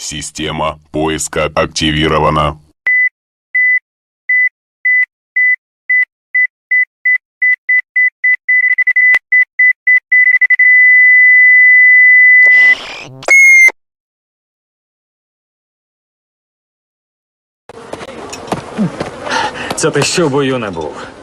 Система поиска активирована. Це ти що бою не був?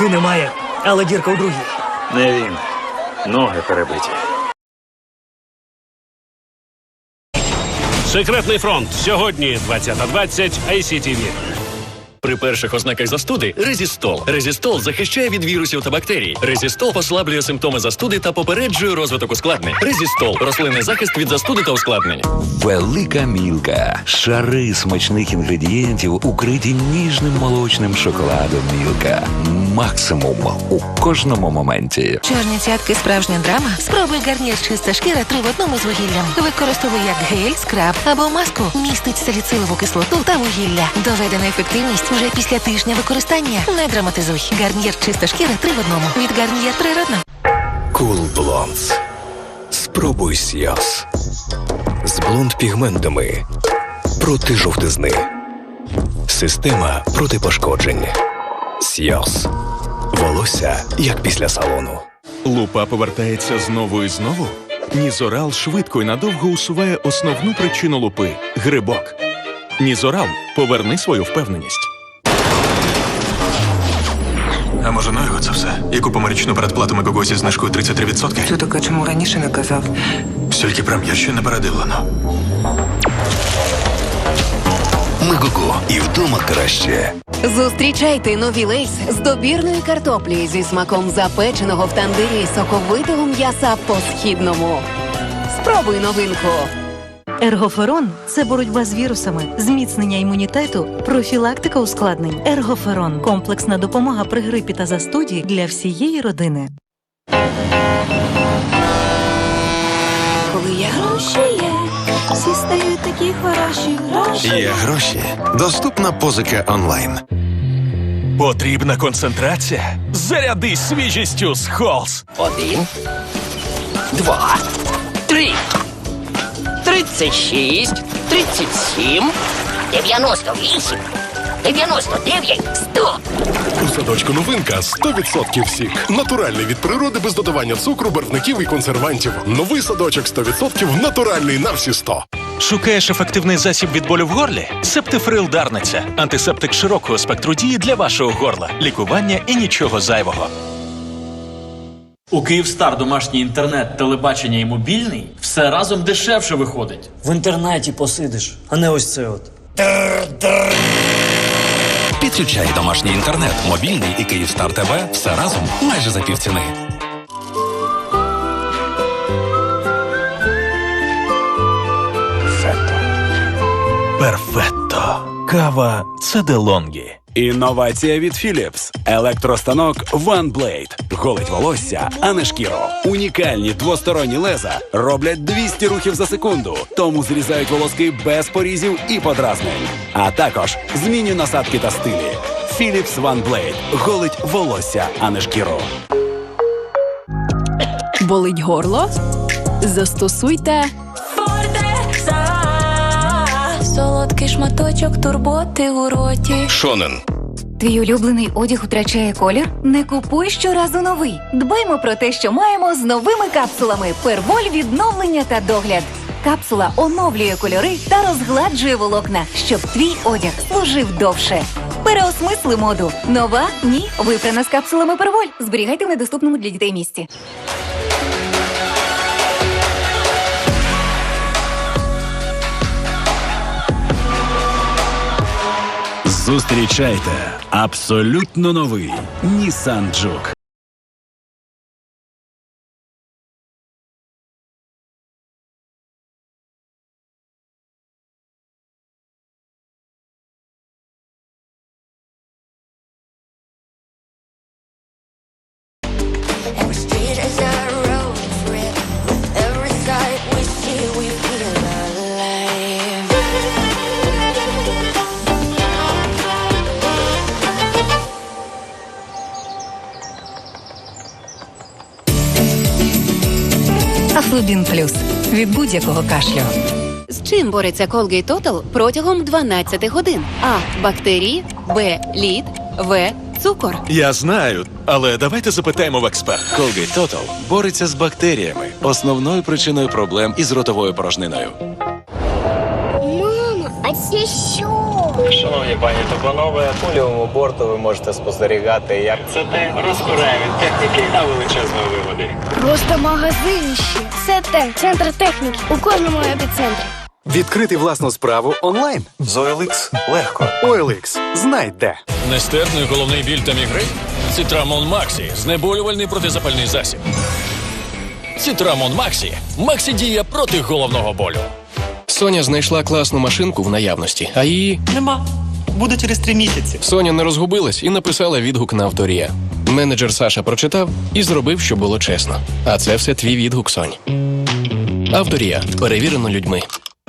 Руки немає, але дірка у другій. не він. Ноги перебиті. Секретний фронт сьогодні 20.20 ICTV. При перших ознаках застуди резістол. Резістол захищає від вірусів та бактерій. Резістол послаблює симптоми застуди та попереджує розвиток ускладнень. Резістол рослинний захист від застуди та ускладнень. Велика мілка. Шари смачних інгредієнтів, укриті ніжним молочним шоколадом мілка. Максимум у кожному моменті. Чорні цятки справжня драма. Спробуй гарнір чиста шкіра три в одному з вугіллям. Використовуй як гель, скраб або маску. Містить саліцилову кислоту та вугілля. Доведена ефективність вже після тижня використання. Не драматизуй. Гарнір чиста шкіра три в одному. Від гарнір природно. Cool Blondes. Спробуй Сіас. З блонд пігментами. Проти жовтизни. Система проти пошкоджень. Сіас. Волосся як після салону. Лупа повертається знову і знову. Нізорал швидко і надовго усуває основну причину лупи грибок. Нізорал поверни свою впевненість. А може ну його це все? Яку помирічну передплату ми когось зі знижкою 33%? Ти таке чому раніше не казав? Стільки прем'єр ще не передивлено. Мегого. І вдома краще. Зустрічайте нові лейс з добірної картоплі зі смаком запеченого в тандирі соковитого м'яса по-східному. Спробуй новинку. Ергоферон це боротьба з вірусами, зміцнення імунітету, профілактика ускладнень. Ергоферон комплексна допомога при грипі та застуді для всієї родини. Коли є гроші є, всі стають такі хороші гроші. Є гроші. Доступна позика онлайн. Потрібна концентрація. Зарядись свіжістю з Холс. Один, два, три, тридцять шість, тридцять сім, дев'яносто вісім, дев'яносто дев'ять, сто. У садочку новинка 100% сік. Натуральний від природи без додавання цукру, барвників і консервантів. Новий садочок 100% натуральний на всі 100. Шукаєш ефективний засіб від болю в горлі? Септифрил Дарниця. Антисептик широкого спектру дії для вашого горла. Лікування і нічого зайвого. У Київстар домашній інтернет, телебачення і мобільний все разом дешевше виходить. В інтернеті посидиш, а не ось це от. Підключай домашній інтернет, мобільний і Київстар ТВ все разом майже за півціни. Перфетто. Кава це Делонгі. Інновація від Philips. Електростанок OneBlade. Голить волосся, а не шкіру. Унікальні двосторонні леза роблять 200 рухів за секунду, тому зрізають волоски без порізів і подразнень. А також змінює насадки та стилі. Philips OneBlade. Голить волосся, а не шкіру. Болить горло? Застосуйте Солодкий шматочок турботи у роті. Шонен. Твій улюблений одяг втрачає колір? Не купуй щоразу новий. Дбаймо про те, що маємо з новими капсулами. Перволь відновлення та догляд. Капсула оновлює кольори та розгладжує волокна, щоб твій одяг служив довше. Переосмисли моду. Нова? Ні. Випрана з капсулами Перволь. Зберігайте в недоступному для дітей місці. Зустрічайте абсолютно новий Nissan Juke. Афлобін плюс від будь-якого кашлю. З чим бореться Colgate Total протягом 12 годин? А. Бактерії, Б. Лід, В. Цукор. Я знаю, але давайте запитаємо в експерта. Colgate Total бореться з бактеріями, основною причиною проблем із ротовою порожниною. Мама, а це що? Шановні пані та панове, лівому борту ви можете спостерігати, як це те розкурає від техніки та величезної вигоди. Просто магазинище. Це те, центр техніки. У кожному епіцентрі. Відкрити власну справу онлайн. З OLX легко. OLX. Знай де. Нестерпний головний біль та мігрень? Цитрамон Максі. Знеболювальний протизапальний засіб. Цитрамон Максі. Максі діє проти головного болю. Соня знайшла класну машинку в наявності, а її Нема. Буде через три місяці. Соня не розгубилась і написала відгук на авторія. Менеджер Саша прочитав і зробив, що було чесно. А це все твій відгук, Сонь. Авторія перевірено людьми.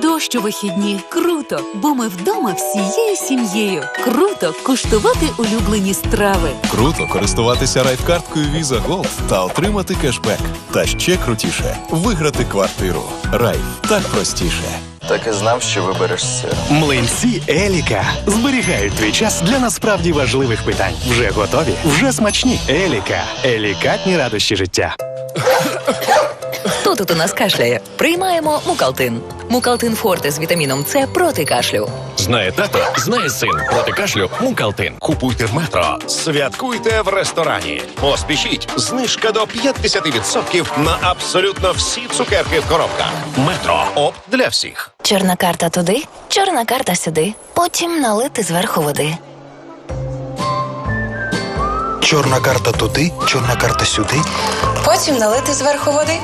Дощ у вихідні круто, бо ми вдома всією сім'єю. Круто куштувати улюблені страви. Круто користуватися райфкарткою Visa Gold та отримати кешбек. Та ще крутіше виграти квартиру. Райф так простіше. Так і знав, що вибереш це. Млинці Еліка зберігають твій час для насправді важливих питань. Вже готові, вже смачні. Еліка. Елікатні радощі життя. Хто тут у нас кашляє? Приймаємо мукалтин. Мукалтин Форте з вітаміном С проти кашлю. Знає тато, знає син. Проти кашлю Мукалтин. Купуйте в метро. Святкуйте в ресторані. Поспішіть. Знижка до 50% на абсолютно всі цукерки в коробках. Метро. Оп для всіх. Чорна карта туди, чорна карта сюди. Потім налити зверху води. Чорна карта туди, чорна карта сюди. Потім налити зверху води.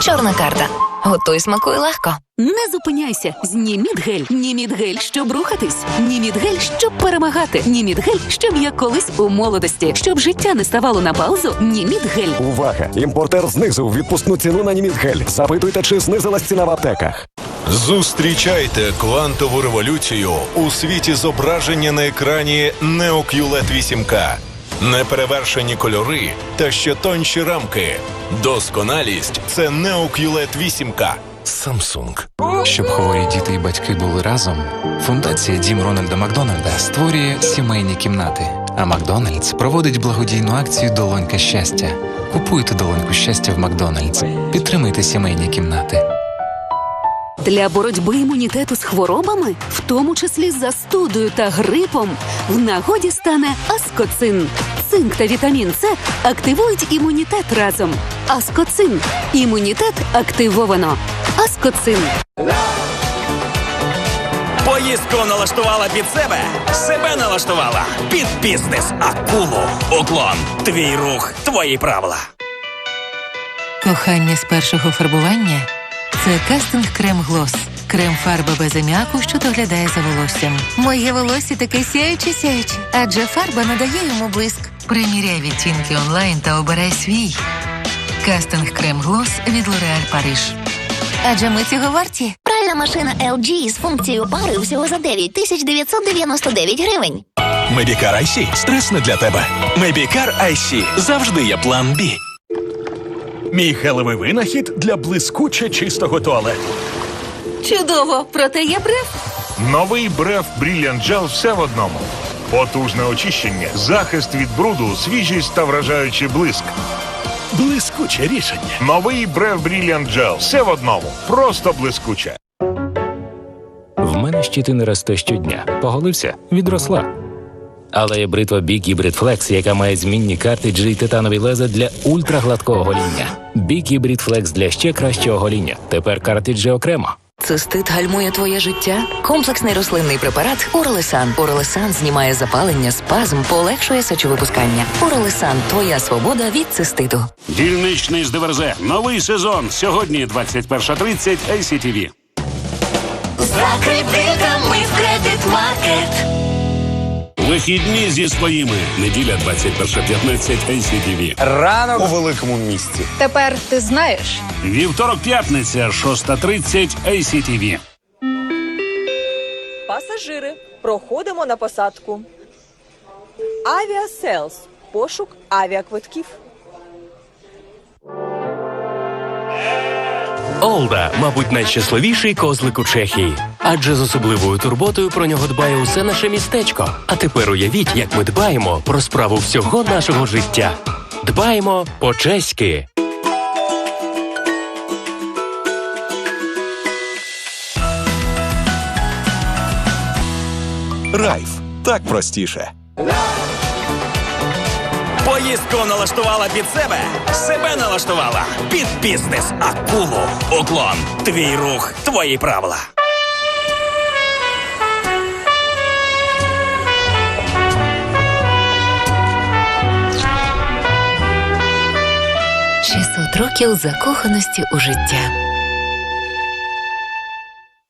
Чорна карта. Готуй смакуй легко. Не зупиняйся. Знімідгель. Німідгель, щоб рухатись. Німідгель, щоб перемагати. Німідгель, щоб як колись у молодості. Щоб життя не ставало на паузу. Німідгель. Увага! Імпортер знизив відпускну ціну на Німідгель. Запитуйте, чи знизилась ціна в аптеках. Зустрічайте квантову революцію у світі зображення на екрані Neo QLED 8K. Неперевершені кольори та ще тонші рамки. Досконалість це Neo QLED 8K. Samsung. Щоб хворі діти і батьки були разом, фундація Дім Рональда Макдональда створює сімейні кімнати. А Макдональдс проводить благодійну акцію Долонька щастя. Купуйте долоньку щастя в Макдональдс. Підтримуйте сімейні кімнати. Для боротьби імунітету з хворобами, в тому числі застудою та грипом, в нагоді стане аскоцин. Цинк та вітамін С активують імунітет разом. Аскоцин. Імунітет активовано. Аскоцин. Поїздку налаштувала під себе, себе налаштувала під бізнес акулу. Уклон. Твій рух, твої правила. Кохання з першого фарбування це кастинг крем глос. Крем фарба без аміаку, що доглядає за волоссям. Моє волосся таке сяюче сяюче, адже фарба надає йому блиск. Приміряй відтінки онлайн та обирай свій. Кастинг крем глос від L'Oréal Париж. Адже ми цього варті. Пральна машина LG з функцією пари всього за 9999 гривень. Мебікар IC – стрес не для тебе. Мебікар IC – завжди є план Б. Мій гелевий винахід для блискуче чистого туалету. Чудово, проте є бреф. Новий бреф Brilliant Gel все в одному. Потужне очищення, захист від бруду, свіжість та вражаючий блиск. Блискуче рішення. Новий бреф Brilliant Gel все в одному. Просто блискуче. В мене щитина росте щодня. Поголився, відросла. Але є бритва Big Hybrid Flex, яка має змінні картриджі і титанові леза для ультрагладкого гоління. Big Hybrid Flex для ще кращого гоління. Тепер картриджі окремо. Цистит гальмує твоє життя. Комплексний рослинний препарат Уролесан. Уралесан знімає запалення, спазм, полегшує сечовипускання. Уролесан. твоя свобода від циститу. Дільничний з Диверзе. Новий сезон. Сьогодні 21.30 ICTV. За кредитами в кредит маркет. Вихідні зі своїми. Неділя 21.15 ACTV. Ранок у великому місті. Тепер ти знаєш. Вівторок, п'ятниця, 6.30 ACTV. Пасажири, проходимо на посадку. Авіаселс. Пошук авіаквитків. Олда, мабуть, найщасливіший козлик у Чехії. Адже з особливою турботою про нього дбає усе наше містечко. А тепер уявіть, як ми дбаємо про справу всього нашого життя. Дбаємо по-чеськи. Райф так простіше. Поїздку налаштувала під себе, себе налаштувала під бізнес акулу. Уклон. Твій рух, твої правила. Шістсот років закоханості у життя.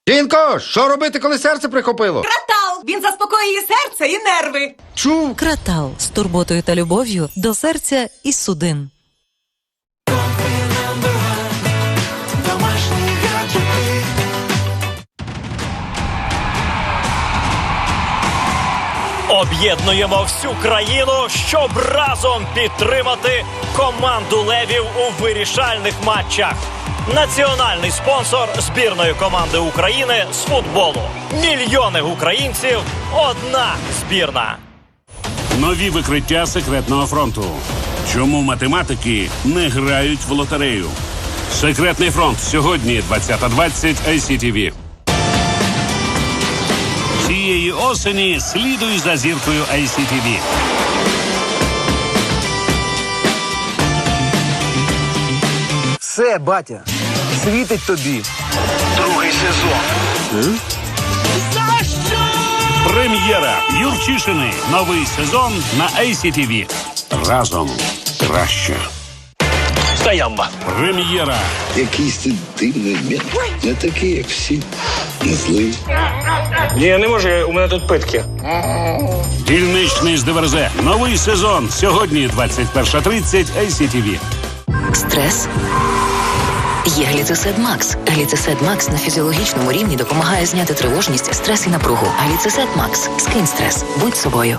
Жінко, що робити, коли серце прихопило? Кратал! Він заспокоює серце і нерви. Чув. Кратал з турботою та любов'ю до серця і судин. Об'єднуємо всю країну, щоб разом підтримати команду левів у вирішальних матчах. Національний спонсор збірної команди України з футболу. Мільйони українців. Одна збірна. Нові викриття секретного фронту. Чому математики не грають в лотерею? Секретний фронт сьогодні 20.20 ICTV. Цієї осені слідуй за зіркою ICTV. Все, батя, світить тобі. Другий сезон. Прем'єра Юрчишини. Новий сезон на ICTV. Разом краще. Стоямба. Прем'єра. Якийсь ти дивний м'яч. Не такий, як всі. Не злий. Ні, я не можу, у мене тут питки. Дільничний з ДВРЗ. Новий сезон. Сьогодні 21.30 ICTV. Стрес. Є гліцесед Макс. Гліцесед Макс на фізіологічному рівні допомагає зняти тривожність, стрес і напругу. Гліцесед Макс. Скинь стрес. Будь собою.